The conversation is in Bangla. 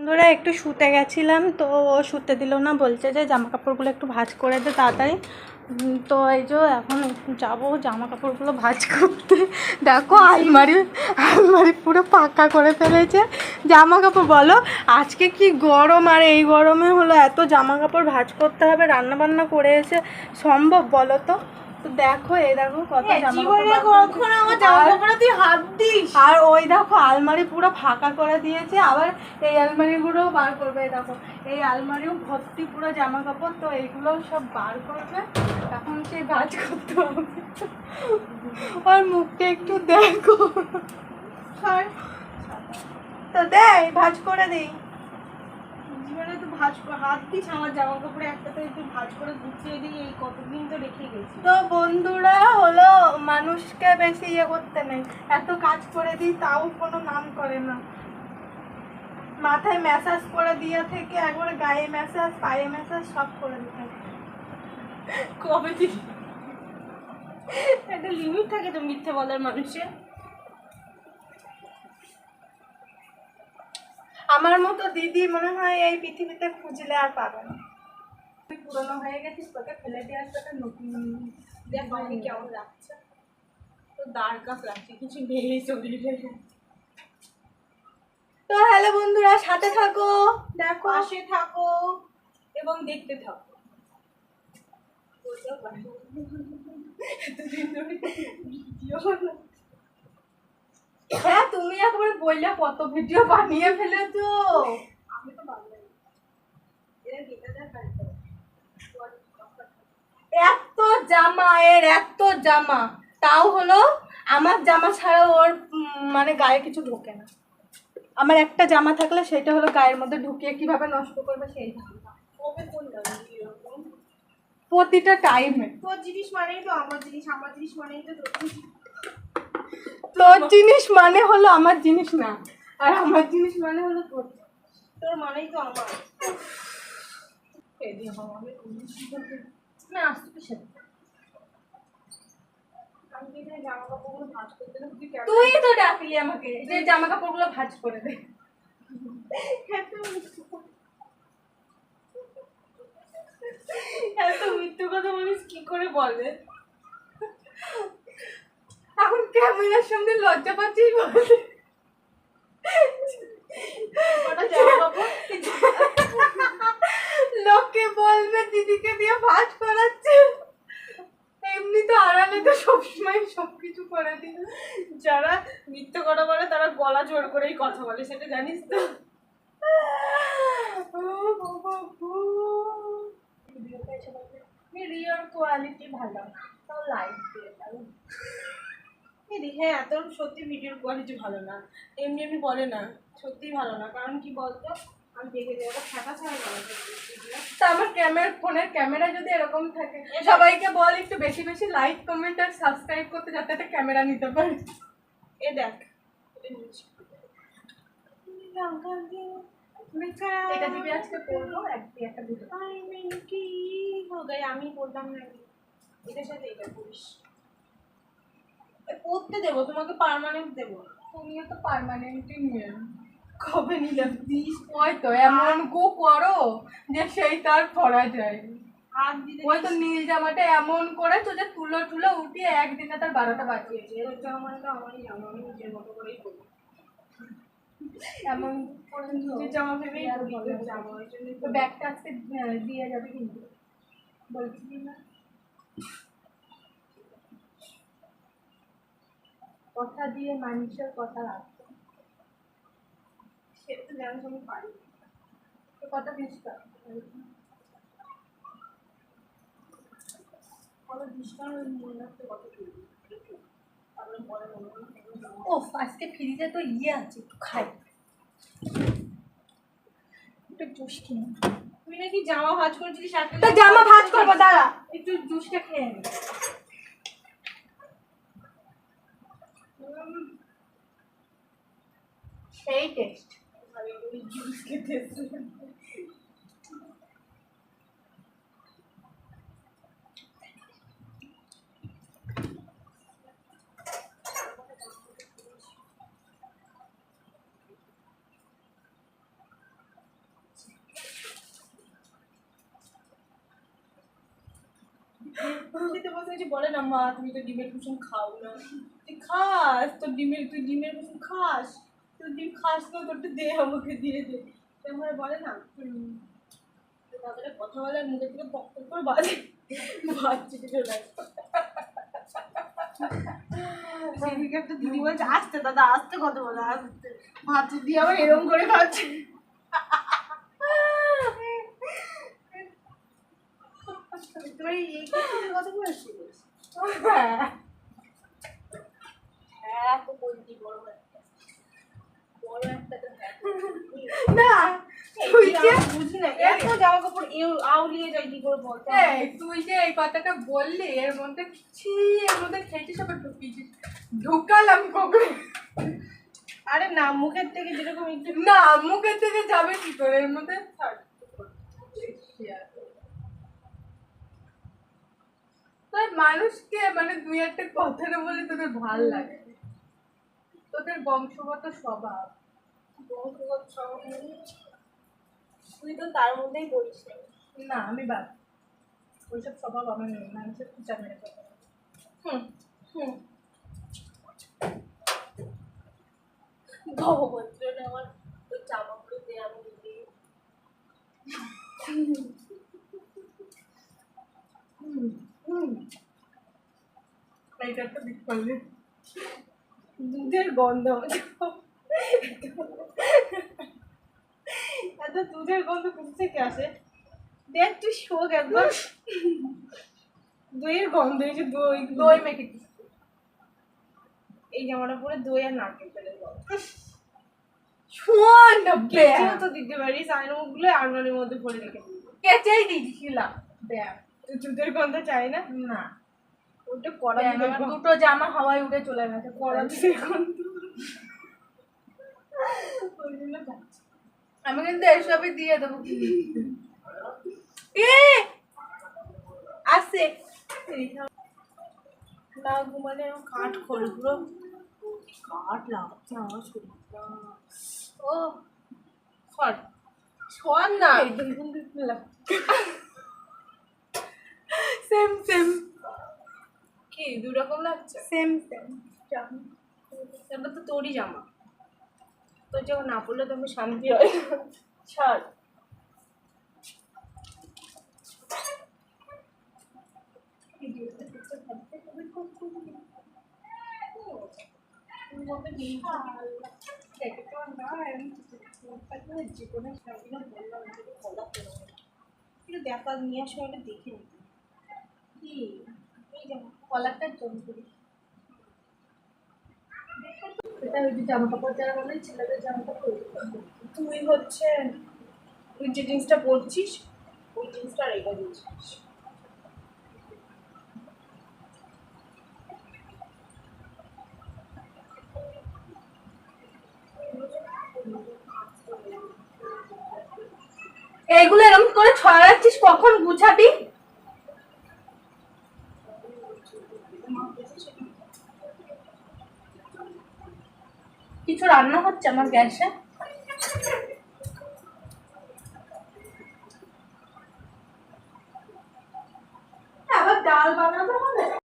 বন্ধুরা, একটু শুতে গেছিলাম তো ও শুতে দিল না, বলছে যে জামা কাপড়গুলো একটু ভাজ করে দে তাড়াতাড়ি। তো এই যে এখন যাব জামা কাপড়গুলো ভাজ করতে। দেখো আলমারি আলমারি পুরো পাকা করে ফেলেছে। জামা কাপড় বলো, আজকে কি গরম, আর এই গরমে হলো এত জামা কাপড় ভাজ করতে হবে রান্না বান্না করে এসে সম্ভব বলো তো? তো দেখো এই দেখো কত জামা কাপড় তুই হাত দিস। আর ওই দেখো আলমারি পুরো ফাঁকা করে দিয়েছে। আবার এই আলমারিগুলোও বার করবে দেখো। এই আলমারিও ভর্তি পুরো জামা কাপড় তো এইগুলোও সব বার করবে। এখন সেই ভাজ করতে হবে। আর মুখটা একটু দেখো। আর তো দেয় ভাজ করে দিই জীবনে ভাজ হাত দিস আমার জামা কাপড়ে একটা তো একটু ভাজ করে গুছিয়ে দিই এই কতদিন তো রেখে গেছি। তো বন্ধুরা হলো মানুষকে বেশি ইয়ে করতে নেই এত কাজ করে দিই তাও কোনো নাম করে না। মাথায় ম্যাসাজ করে দিয়ে থেকে একবারে গায়ে ম্যাসাজ পায়ে ম্যাসাজ সব করে দিতে কবে দিস একটা লিমিট থাকে তো মিথ্যে বলার মানুষের। আমার মতো দিদি মনে হয় এই পৃথিবীতে খুঁজলে আর পাবে না। তুই পুরনো হয়ে গেছিস তোকে ফেলে আসবে একটা নতুন দেখ কেমন লাগছে। তো দাঁড় কাপ লাগছে কিছু নেই শরীরে। তো হ্যালো বন্ধুরা সাথে থাকো। দেখো। পাশে থাকো এবং দেখতে থাকো। ভিডিও হ্যাঁ তুমি একবারে বললে কত ভিডিও বানিয়ে ফেলেছো আমি তো এত জামা এর এত জামা। তাও হলো আমার জামা ছাড়া ওর মানে গায়ে কিছু ঢোকে না। আমার একটা জামা থাকলে সেটা হলো গায়ের মধ্যে ঢুকিয়ে কীভাবে নষ্ট করবে সেই প্রতিটা টাইমে তোর জিনিস মানেই তো আমার জিনিস আমার জিনিস মানেই তো তোর জিনিস। মানে হলো আমার জিনিস না। আর আমার জিনিস মানে হলো তোর। তোর মানেই তো আমার। না। আসতে তুই তো ডাকলি আমাকে যে জামা কাপড়গুলো ভাঁজ করে দে। এত মিথ্যে কথা। বলিস কি করে বলে এখন ক্যামেরার সামনে লজ্জা পাচ্ছিস বলতে। ওটা জামা লোকে বলবে দিদিকে দিয়ে ভাজ করাচ্ছে। এমনি তো আড়ালে তো সবসময় সবকিছু করে দিই। যারা মিথ্যে কথা বলে তারা গলা জোর করেই কথা বলে সেটা জানিস তো। ভিডিওর কোয়ালিটি ভালো তো লাইক দিয়ে দিদি হ্যাঁ তোর সত্যি ভিডিওর কোয়ালিটি ভালো না। এমনি এমনি বলে না সত্যিই ভালো না। কারণ কি বলতো আমি দেখে যাই ওটা ফাঁকা ছাড়া তা আমার ক্যামেরা ফোনের ক্যামেরা যদি এরকম থাকে সবাইকে বল একটু বেশি বেশি লাইক কমেন্ট আর সাবস্ক্রাইব করতে যাতে একটা ক্যামেরা নিতে পারে। এ দেখ এটা দিবি আজকে পড়ব একদিন একটা ভিডিও কি হো আমি পড়লাম না এটার সাথে এটা করিস। পড়তে দেবো তোমাকে পার্মানেন্ট দেবো। তুমিও তো পার্মানেন্টই নিয়ে কবে নিলাম দিস ওই তো এমন গো করো যে সেই তার পরা যায় ওই তো নীল জামাটা এমন করেছ যে তুলো তুলো উঠিয়ে একদিনে তার বারোটা করি এমন করে জামা ভেবেই করি তো ব্যাগটা আজকে দিয়ে যাবে কিন্তু। বলছি না? কথা দিয়ে মানুষের কথা রাখতে সেটা তো জানিস আমি পারি। তো কথা জামা- ও আজকে ফ্রিজে তো ইয়ে আছে একটু খাই। একটু জুস কিনে তুই নাকি জামা ভাঁজ করেছিলিস জামা ভাজ করব দাঁড়া। একটু জুসটা খেয়ে নি। সেই টেস্ট বলে না মা তুমি তো ডিমের কুসুম খাও না তুই খাস, তোর ডিমের, তুই ডিমের কুসুম খাস তুই ডিম খাস না, তোরটা দে আমাকে, দিয়ে দে। তেমন বলে না কথা বলে মুখের থেকে পক করে বাজে চিটে চলে। সেদিকে দিদি বলছে, আসতে দাদা, আসতে আসতে। দিয়ে আবার এরকম করে খাচ্ছে। তোর হ্যাঁ তো বলছি বড় একটা বড় একটা তো হ্যাঁ না তুই যে বুঝি না এত জামা কাপড় আউলিয়ে যায় কি করে বলতো তুই যে এই কথাটা বললি এর মধ্যে ছি এর মধ্যে আবার ঢুকিয়েছিস। ঢুকালাম কখন? আরে না মুখের থেকে যেরকম একটু না মুখের থেকে যাবে কি করে? এর মধ্যে। মানুষকে মানে দুই একটা কথা না বলে তোদের ভালো লাগে। তোদের বংশগত স্বভাব। বংশগত স্বভাব তুই তো তার মধ্যেই পড়িস না। না আমি বাদ। ওইসব স্বভাব আমার নেই মানুষের খুচা মেরে কথা বলে। হুম হুম। ভগবন্তের আমার ওই জামাগুলো দিয়ে আমি দিদি এইটা একটা দুধের গন্ধ। এত দুধের গন্ধ কোথা থেকে আসে? দেখ তুই শোক একবার। দইয়ের গন্ধ এই যে দই। দই মেখে এই জামাটা পরে দই আর নারকেল তেলের গন্ধ। শোন না কেচেও তো দিতে পারিস আয়নাগুলো আলমারির মধ্যে ভরে রেখে দিবি। কেচেই দিয়েছিলাম। দুধের গন্ধ চাই না? না। ওটা ব্যাগ, দুধের দুটো জামা হাওয়ায় উড়ে চলে গেছে ওই জন্য যাচ্ছে। আমি কিন্তু এসবই দিয়ে দেবো। এ! আসে। না ঘুমালে কাঠ খোল পুরো। কাঠ লাগছে আমার শরীরটা। ও সর। সর না। সেম সেম কি? দু রকম লাগছে সেম সেম এটা তো তোরই জামা। তোর যখন না পড়লে তো আমি শান্তি হয়। ছাড়। জীবনে দেখা নিয়ে আসো এটা দেখে নিতে কি? তুই হচ্ছে তুই যে জিনিসটা ওই জিনিসটা রেখে দিয়েছিস এইগুলো এরকম করে ছড়াচ্ছিস, কখন গুছাবি কিছু রান্না হচ্ছে আমার গ্যাসে? হ্যাঁ, আবার ডাল বানাবো।